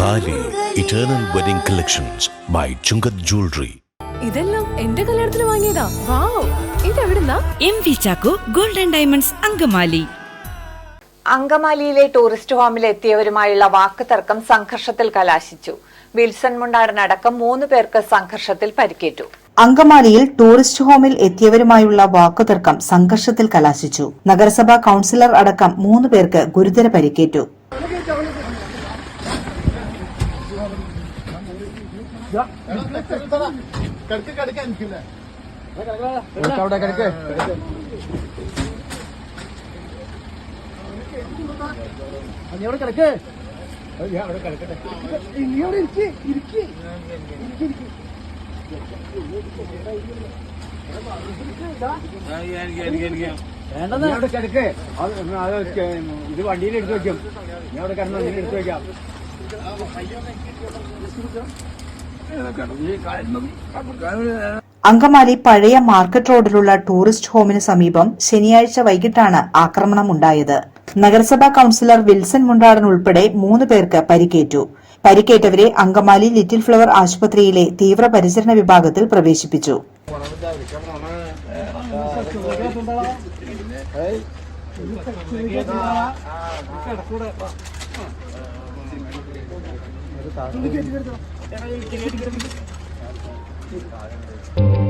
താലി eternal wedding collections by Chungath jewellery ഇതെല്ലാം എന്റെ കല്യാണത്തിന് വാങ്ങിയതാ. Wow. ഇതെവിടുന്നാ? M V Chacko golden diamonds Angamaly. അങ്കമാലിയിലെ tourist ഹോമിൽ എത്തിയവരുമായുള്ള വാക്ക് തർക്കം സംഘർഷത്തിൽ കലാശിച്ചു. വിൽസൺ മുണ്ടാടനടക്കം മൂന്ന് പേർക്ക് സംഘർഷത്തിൽ പരിക്കേറ്റു. അങ്കമാലിയിൽ ടൂറിസ്റ്റ് ഹോമിൽ എത്തിയവരുമായുള്ള വാക്കുതർക്കം സംഘർഷത്തിൽ കലാശിച്ചു. നഗരസഭാ കൌൺസിലർ അടക്കം മൂന്ന് പേർക്ക് ഗുരുതര പരിക്കേറ്റു. അവിടെ കിടക്ക്. അത് കിടക്ക് ഇത് വണ്ടിയിൽ എടുത്തു വെക്കും. ഞാൻ അവിടെ കിടന്ന് എടുത്തു വെക്കാം. അങ്കമാലി പഴയ മാർക്കറ്റ് റോഡിലുള്ള ടൂറിസ്റ്റ് ഹോമിന് സമീപം ശനിയാഴ്ച വൈകിട്ടാണ് ആക്രമണം ആക്രമണമുണ്ടായത്. നഗരസഭാ കൌൺസിലർ വിൽസൺ മുണ്ടാടൻ ഉൾപ്പെടെ മൂന്ന് പേർക്ക് പരിക്കേറ്റു. പരിക്കേറ്റവരെ അങ്കമാലി ലിറ്റിൽ ഫ്ലവർ ആശുപത്രിയിലെ തീവ്രപരിചരണ വിഭാഗത്തിൽ പ്രവേശിപ്പിച്ചു. ആ